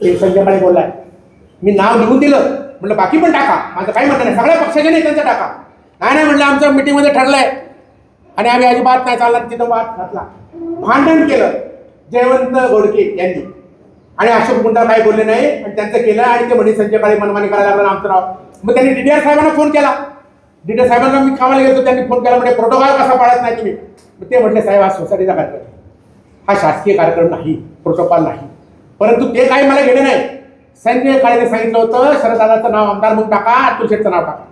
ते संजयकडे बोललाय. मी नाव लिहून दिलं. म्हटलं बाकी पण टाका. माझं काही म्हणणं नाही. सगळ्या पक्षाच्या नेत्यांचं टाका. नाही नाही म्हटलं आमचं मिटिंगमध्ये ठरलंय. आणि आम्ही अजिबात नाही चालला तिथं वाद घातला. भांडण केलं. जयवंत गोडके यांनी. आणि अशोक गुंडा काही बोलले नाही. आणि त्यांचं केलं. आणि ते म्हणे संजय काळे मनमानी करायला लागलं आमचं नाव. मग त्यांनी डीडीआर साहेबांना फोन केला. डीडीआर साहेबांना मी कामाला गेलो त्यांनी फोन केला म्हणजे प्रोटोकॉल कसा पाळत नाही तुम्ही? मग ते म्हटले साहेब हा सोसायटीचा कार्यक्रम हा शासकीय कार्यक्रम नाही. प्रोटोकॉल नाही. परंतु ते काही मला घेणे नाही. संजय काळेने सांगितलं होतं शरदादाचं नाव आमदार म्हणून टाका अतुल शेठचं नाव टाका.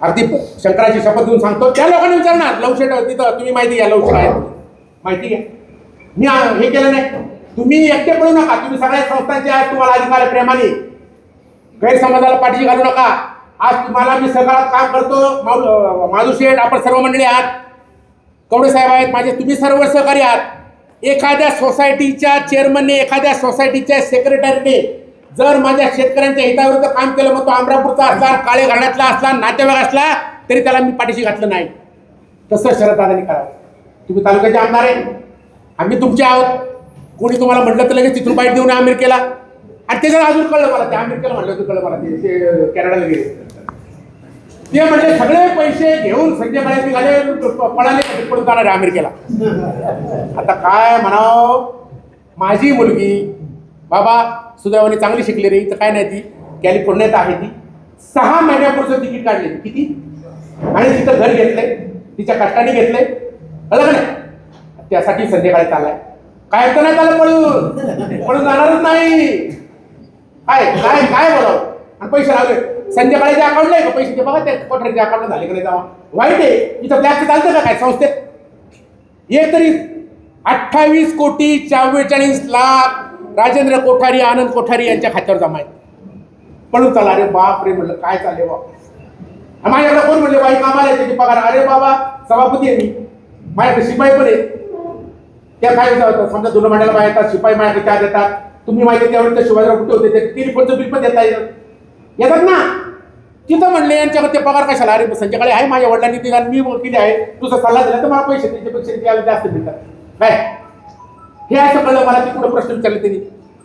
अगदी शंकराची शपथ घेऊन सांगतो त्या लोकांनी विचारणार लवशेट तिथं तुम्ही माहिती घ्या लवशेट आहे माहिती घ्या. मी हे केलं नाही. तुम्ही एकटे पडू नका तुम्ही सगळ्या संस्थांचे आज तुम्हाला अधिकार आहे प्रेमाने. गैरसमाजाला पाठीशी घालू नका. आज तुम्हाला मी सगळं काम करतो माऊ- माधू शेठ आपण सर्व मंडळी आहात. कवडे साहेब आहेत माझे तुम्ही सर्व सहकारी आहात. एखाद्या सोसायटीच्या चेअरमनने एखाद्या सोसायटीच्या सेक्रेटरीने जर माझ्या शेतकऱ्यांच्या हिताविरुद्ध काम केलं मग तो अमरापूरचा असला काळे घाण्यातला असला नातेवाईक असला तरी त्याला मी पाठीशी घातलं नाही. तसं शरददादांनी करावं. तुम्ही तालुक्याचे आमदार आहे. आम्ही तुमचे आहोत. कोणी तुम्हाला म्हटलं तर लगेच तिथून बाईट देऊन अमेरिकेला आणि त्याच्यात अजून कळलं मला ते अमेरिकेला म्हटलं तर कळलं मला ते- ते कॅनडाला गेले. ते म्हणजे सगळे पैसे घेऊन संजय काळे निघाले पळाले पडून जाणार अमेरिकेला. आता काय म्हणावं? माझी मुलगी बाबा सुदैवाने चांगली शिकली रे तर काय नाही ती कॅलिफोर्नियात आहे ती. सहा महिन्यापूर्वीचं तिकीट काढले. किती? आणि तिथं घर घेतलंय तिच्या कष्टाने घेतलंय. कळलं का नाही? त्यासाठी संध्याकाळी चाललाय. काय तर नाही चाललं पळून? पळून जाणारच नाही. काय काय काय बोलावं? आणि पैसे लावले. संध्याकाळीचे अकाउंट नाही का? पैसे ते बघा ते कोठऱ्याचे अकाउंट झाले का जावा वाईट आहे. इथं ब्लॅक चालतं का काय? संस्थेत? एक तरी अठ्ठावीस कोटी चव्वेचाळीस लाख राजेंद्र कोठारी आनंद कोठारी यांच्या खात्यावर जमा आहेत. पळून चला अरे बाप रे म्हटलं काय चालले बाप माझ्याकडे कोण म्हणले बाई कामाला आहे त्याची पगार? अरे बाबा सभापती आहे मी. माझ्याकडे शिपाई पण आहे. त्या काय होतं, समजा दोन मांडायला बाहेर येतात शिपाई माझ्याकडे काय देतात. तुम्ही माहिती त्यावेळी त्या शिवाजीराव कुठे होते? ते टेलिफोनचं बिल पण देता येतं येतात ना. तिथं म्हणले यांच्याकडे ते पगार कशाला? अरे संध्याकाळी आहे माझ्या वडिलांनी दिला मी वकील आहे. तुझा सल्ला दिला तर मला पैसे त्याच्यापेक्षा त्याला जास्त मिळतात काय हे असं कळलं मला ते कुठं प्रश्न विचारले त्यांनी.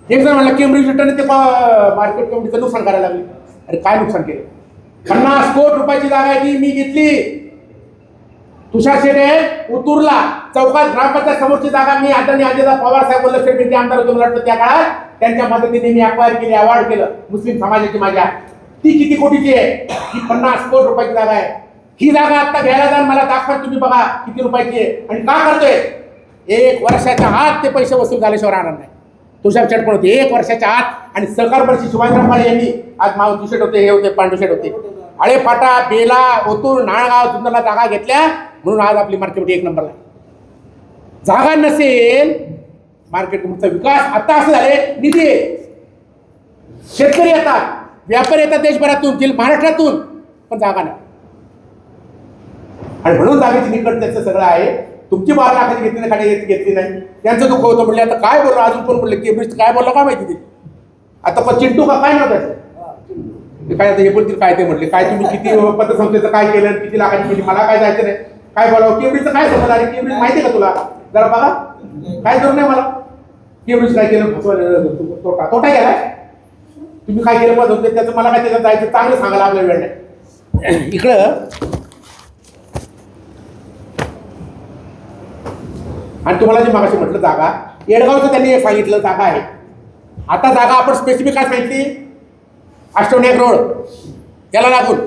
एक जण म्हणलं केम्ब्रिज रिटर्न ते मार्केट कमिटीचं नुकसान करायला लागले. अरे काय नुकसान केलं? पन्नास कोट रुपयाची जागा आहे ती मी घेतली. तुषार शेरे उतुरला. चौकात ग्रामपंचायत समोरची जागा मी आदरणीय अजितदादा पवार साहेब वल्लभ आमदार होते मला वाटतं त्या काळात. त्यांच्या मदतीने मी अक्वायर केली अवॉर्ड केलं मुस्लिम समाजाची माझ्या. ती किती कोटीची आहे? ही पन्नास कोटी रुपयाची जागा आहे. ही जागा आता घ्यायला जाऊन मला दाखवा तुम्ही बघा किती रुपयाची आहे. आणि का करतोय? एक वर्षाच्या आत ते पैसे वसूल झाल्याशिवाय राहणार नाही. तुषार शेट पण होते. एक वर्षाच्या आत आणि सहकार परिषद शिवाजीराव माळे यांनी आज माव शेट होते हे होते पांडुशेट होते. आळे फाटा बेला ओतूर नाळगाव जुंदरला जागा घेतल्या म्हणून आज आपली मार्केट एक नंबरला जागा नसेल मार्केट कमिटीचा विकास आता असं झाले निधी शेतकरी येतात व्यापारी येतात देशभरातून जिल्हा महाराष्ट्रातून पण जागा नाही. आणि म्हणून जागेची निकट त्याचं सगळं आहे. तुमची बारा लाखाची घेतली नाही खाली घेतली नाही. त्यांचं दुःख होतं म्हणले आता काय बोललो? अजून कोण बोलले? केब्रिज काय बोललं काय माहिती ते आता पण चिंटू का काय नव्हतं काय आता हे बोलतील काय ते म्हटले काय तुम्ही किती पतसंस्थेचं काय केलं किती लाखाची केली मला काय जायचं नाही. काय बोलावं? केवडीचं काय समज अरे केवडी माहिती आहे का तुला? जरा बघा. काय करू नाही मला? केवडीच काय केलं? फसवायला तोटा. तोटा गेलाय तुम्ही काय केलं? पण होते त्याचं मला काय त्याच्यात जायचं? चांगलं सांगायला आपल्या वेळ नाही. इकडं. आणि तुम्हाला जे मागाशी म्हटलं जागा येडगावचं त्यांनी एक सांगितलं जागा आहे. आता जागा आपण स्पेसिफिक काय सांगितली? अष्टवण्याक रोड. याला लागून.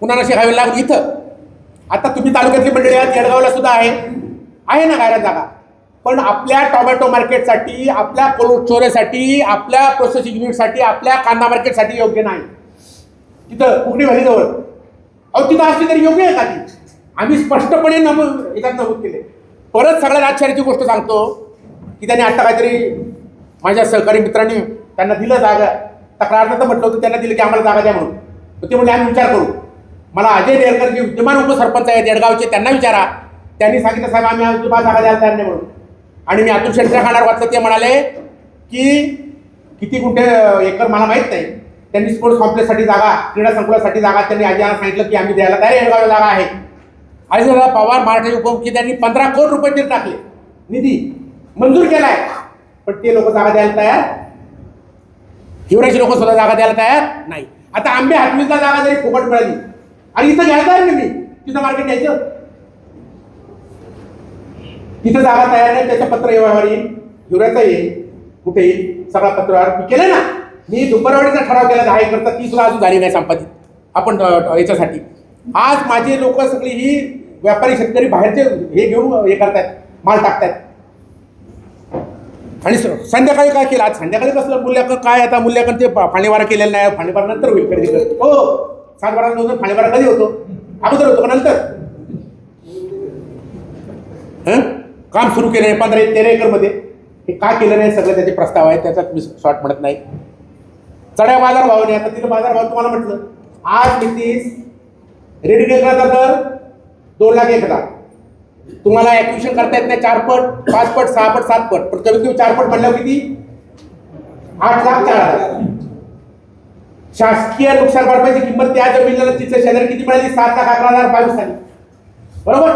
पुन्हा नशी हायवे लागून. इथं. आता तुम्ही तालुक्यातली मंडळी आहात येडगावला सुद्धा आहे. आहे ना गायला जागा. पण आपल्या टोमॅटो मार्केटसाठी आपल्या कोल्ड स्टोरेजसाठी आपल्या प्रोसेसिंग युनिटसाठी आपल्या कांदा मार्केटसाठी योग्य नाही. तिथं कुकडी व्हॅलीजवळ अहो तिथं असली तरी योग्य आहे का ती? आम्ही स्पष्टपणे नमूद याच्यात नमूद केले परत सगळ्यात आश्चर्याची गोष्ट सांगतो की त्यांनी आता काहीतरी माझ्या सहकारी मित्रांनी त्यांना दिलं जागा. तक्रार तर म्हटलं होतं त्यांना दिलं की आम्हाला जागा द्या म्हणून. ते म्हणजे आम्ही विचार करू. मला अजय देरकर जे विद्यमान उपसरपंच आहेत येडगावचे त्यांना विचारा. त्यांनी सांगितलं साहेब आम्ही अजिबात जागा द्यायला तयार नाही म्हणून. आणि मी अतुल शेटच्या खाणार वाचलं ते म्हणाले की किती कुठे एकर मला माहीत नाही. त्यांनी स्पोर्ट्स कॉम्प्लेक्ससाठी जागा क्रीडा संकुलासाठी जागा त्यांनी आजीला सांगितलं की आम्ही द्यायला तयार येडगावला जागा आहे. अजितदादा पवार मराठी उपमुखी त्यांनी पंधरा कोटी रुपये तरी टाकले. निधी मंजूर केलाय. पण ते लोक जागा द्यायला तयार हिवऱ्याची लोक सुद्धा जागा द्यायला तयार नाही. आता आंबे हातवीसला जागा जरी फुकट मिळाली आणि इथं घ्यायला तयार नाही मी. तिथं मार्केट द्यायचं तिथं जागा तयार नाही त्याचं पत्र व्यवहार येईल हिवऱ्याचा येईल कुठे येईल सगळा पत्रव्यवहार मी केलं ना मी दुपारवाडीचा ठराव केला दहा एकरचा तीसला अजून झाली नाही संपादित. आपण याच्यासाठी. आज माझे लोक सगळी ही व्यापारी शेतकरी बाहेरचे हे घेऊन हे करतायत माल टाकतायत. आणि संध्याकाळी काय केलं? आज संध्याकाळी कसलं मूल्यांकन काय आता मूल्यांकन ते फाणेवारा केलेलं नाही फाणेवारा नंतर होईल खरेदी हो. सात बारा नंतर कधी होतो? अगोदर होतो का नंतर? हं? काम सुरू केलं आहे पंधरा तेरा एकरमध्ये. हे का केलं नाही? सगळं त्याचे प्रस्ताव आहेत त्याचा मी शॉर्ट म्हणत नाही. चढ्या बाजार भावाने आता तिथं बाजार भाव तुम्हाला म्हटलं. आज नितीश रेडी केला दर? दोन लाख एक हजार. तुम्हाला ऍक्विशन करता येत नाही चार पट पाच पट सहा पट सात पट. पण कमीत कमी चार पट म्हणल्यावर किती? आठ लाख चार हजार. शासकीय नुकसान भरपाईची किंमत त्या जमिनीला तिचं शेजारी किती मिळाली? सात लाख अकरा हजार बावीस झाली. बरोबर?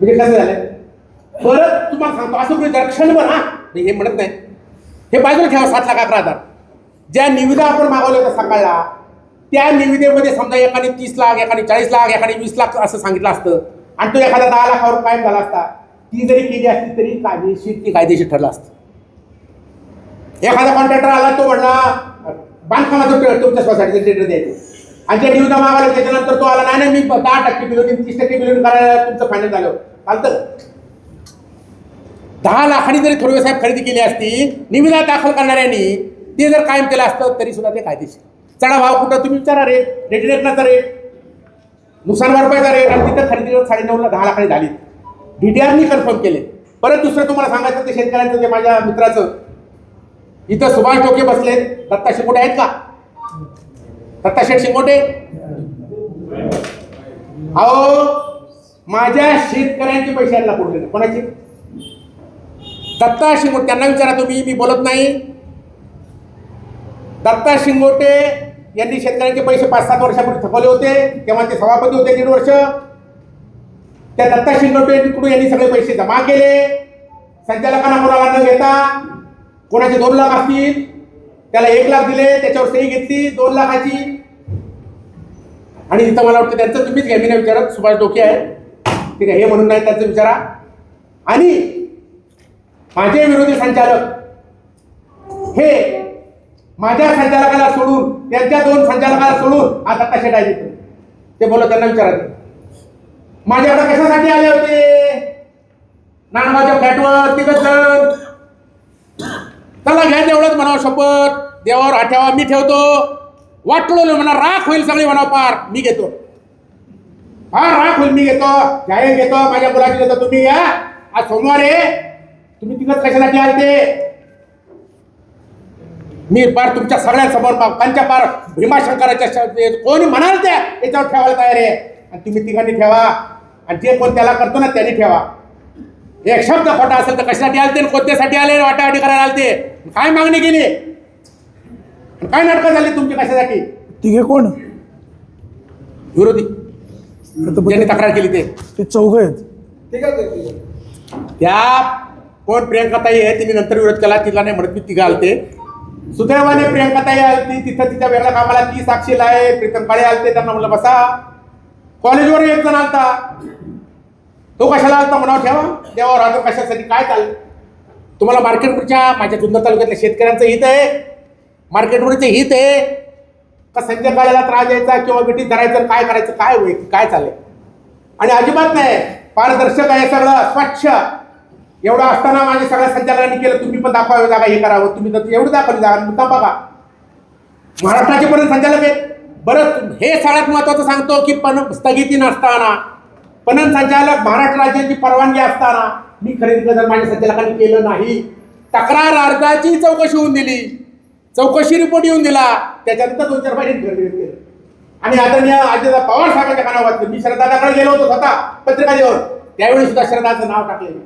म्हणजे कसं झालं? परत तुम्हाला सांगतो असं म्हणजे क्षणभर हा मी हे म्हणत नाही. हे बाजूला ठेवा सात लाख अकरा हजार. ज्या निविदा आपण मागवल्या होत्या सकाळला त्या निविदेमध्ये समजा एकाने तीस लाख एकाने चाळीस लाख एकाने वीस लाख असं सांगितलं असतं. आणि तो एखादा दहा लाखावर कायम झाला असता ती जरी केली असती तरी कायदेशीर ती कायदेशीर ठरलं असतं. एखादा कॉन्ट्रॅक्टर आला तो म्हणला बांधकामाचं तुमच्या सोसायटीचं टेंडर द्यायचं. आणि जे निविदा मागायला त्याच्यानंतर तो आला नाही नाही मी दहा टक्के बिलोनी तीस टक्के बिलोनी करायला तुमचं फायनल झालं. चालतं? दहा लाखांनी जरी थोडे साहेब खरेदी केली असती निविदा दाखल करणाऱ्यांनी ते जर कायम केलं असतं तरी सुद्धा ते कायदेशीर. चढा भाव कुठं तुम्ही विचारा रेट रेडी रेट नुकसान भरपाईचा रेट आणि तिथं खरेदी साडे नऊला दहा लाखांनी झाली. डी डी आरनी कन्फर्म केले. परत दुसरं तुम्हाला सांगायचं ते शेतकऱ्यांचं ते माझ्या मित्राचं. इथं सुभाष टोके बसले. दत्ता शिंगोटे आहेत का? दत्ता शेठ शिंगोटे? अहो माझ्या शेतकऱ्यांचे पैसे यांना कुठले कोणाचे? दत्ता शिंगोटे त्यांना विचारा तुम्ही मी बोलत नाही. दत्ता शिंगोटे यांनी शेतकऱ्यांचे पैसे पाच सात वर्षापूर्वी थकवले होते. तेव्हा ते सभापती होते दीड वर्ष. त्या दत्ता शिंगोटेकडून यांनी सगळे पैसे जमा केले? संचालकांना पुरावा न घेता कोणाचे दोन लाख असतील? त्याला एक लाख दिले त्याच्यावर सही घेतली दोन लाखाची. आणि इथं मला वाटतं त्यांचं तुम्हीच घ्या मी नाही विचारत. सुभाष डोके आहे ठीक आहे हे म्हणून नाही त्यांचं विचारा. आणि माझे विरोधी संचालक हे माझ्या संचालकाला सोडून त्यांच्या दोन संचालकाला सोडून आता कसे काय देतो ते बोलत त्यांना विचारा माझ्याकडे कशासाठी आले होते? नांदगावच्या फ्लॅटवर तिघ जण. त्याला घ्या तेवढंच म्हणावं शपथ. देवावर हात ठेवा मी ठेवतो. वाटलं म्हणा राख होईल सगळी म्हणा पार. मी घेतो. हा राख होईल मी घेतो. जाहीर घेतो. माझ्या मुलाची घेतो तुम्ही या. आज सोमवार आहे. तुम्ही तिघच कशासाठी ते मी पार तुमच्या सगळ्यांसमोर त्यांच्या पार भीमाशंकराच्या कोणी म्हणाल त्या? याच्यावर ठेवायला तयार आहे. आणि तुम्ही तिघांनी ठेवा. आणि जे कोण त्याला करतो ना त्यांनी ठेवा. एक शब्द खोटा असेल तर कशासाठी आलते? आणि कोणत्यासाठी आले? वाटावाटी करायला आलते? काय मागणी केली? काय नाटकं झाली तुमची कशासाठी? तिघे कोण? विरोधी. ज्यांनी तक्रार केली ते. ते चौघ आहेत. त्या कोण प्रियंकाताई आहे तिने नंतर विरोध केला तिला नाही म्हणत मी तिघा आलते. सुदैवाने प्रियंकाताई आलती तिथं तिच्या वेगळ्या कामाला ती साक्षीला आहे प्रीतम काळे आलते त्यांना म्हणलं बसा. कॉलेजवर एक जण आलता. तो कशाला आलता म्हणावं ठेवा. देवावर राहतो कशासाठी काय चाललं तुम्हाला मार्केटवरच्या माझ्या जुन्नर तालुक्यातल्या शेतकऱ्यांचं हित आहे. मार्केटवरचं हित आहे. का संजय त्रास द्यायचा किंवा मिठी धरायचं काय करायचं काय होईल काय चालेल आणि अजिबात नाही. पारदर्शक आहे सगळं स्वच्छ. एवढं असताना माझ्या सगळ्या संचालकांनी केलं तुम्ही पण दाखवावे जागा हे करावं तुम्ही तर एवढं दाखवली जागा मुद्दा बघा. महाराष्ट्राचे पण संचालक आहेत. बरं हे सगळ्यात महत्वाचं सांगतो की पण स्थगिती नसताना पणन संचालक महाराष्ट्र राज्याची परवानगी असताना मी खरेदी जर माझ्या संचालकांनी केलं नाही. तक्रार अर्जाची चौकशी होऊन दिली. चौकशी रिपोर्ट येऊन दिला. त्याच्यानंतर दोन चार महिने खरेदी केलं आणि आदरणीय अजित पवार साहेबांच्या कानावर मी श्रद्धाकडे गेलो होतो स्वतः पत्रिका त्यावेळी सुद्धा श्रद्धाचं नाव टाकलेलं.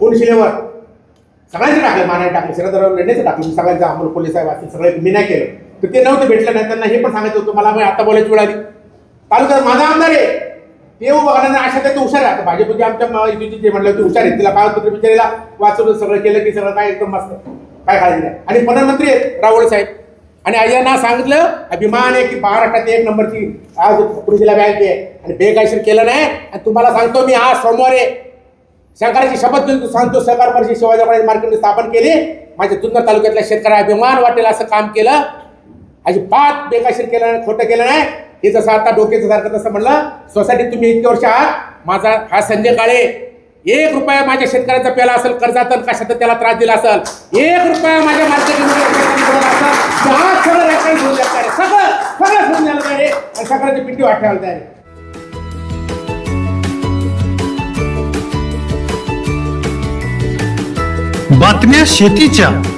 कोण शिलेवर? सगळ्यांचे टाकले मानाने टाकले शरदराव रेड्डेचं टाकले. सगळ्यांचं अमोल पोलीस साहेब असतील सगळे मी नाही केलं. तर ते नव्हते भेटलं नाही त्यांना हे पण सांगायचं होतं मला आता बोलायची वेळ आली. तालुक्यात माझा आमदार आहे. ते बघण्याने अशा ते हुशार आहे आता भाजपचे आमच्या युतीचे जे म्हणलं हुशार आहे तिला कागदपत्र विचारायला वाचवलं सगळं केलं की सगळं काय एकदम मस्त. काय काळजी नाही आणि प्रधानमंत्री आहेत रावळ साहेब. आणि यांना सांगितलं अभिमान आहे की महाराष्ट्रात एक नंबरची आज कृषी जिल्हा बँक आहे. आणि बेकायशीर केलं नाही. आणि तुम्हाला सांगतो मी आज सोमवारी सरकारची शपथ घेऊन सांगतो सहकार परिषद शिवाजी मार्केट स्थापन केली. माझ्या जुन्नर तालुक्यातल्या शेतकऱ्या अभिमान वाटेल असं काम केलं. अजिबात बेकाशीर केलं नाही खोटं केलं नाही. हे जसं आता डोक्याचं सारखं तसं म्हणलं सोसायटीत तुम्ही इतके वर्ष आहात माझा हा संजय काळे एक रुपया माझ्या शेतकऱ्याचा प्याला असेल कर्जात कशात त्याला त्रास दिला असेल एक रुपया माझ्या मार्केटिंगमध्ये असेल वाटायला सगळं बातम्या घेऊन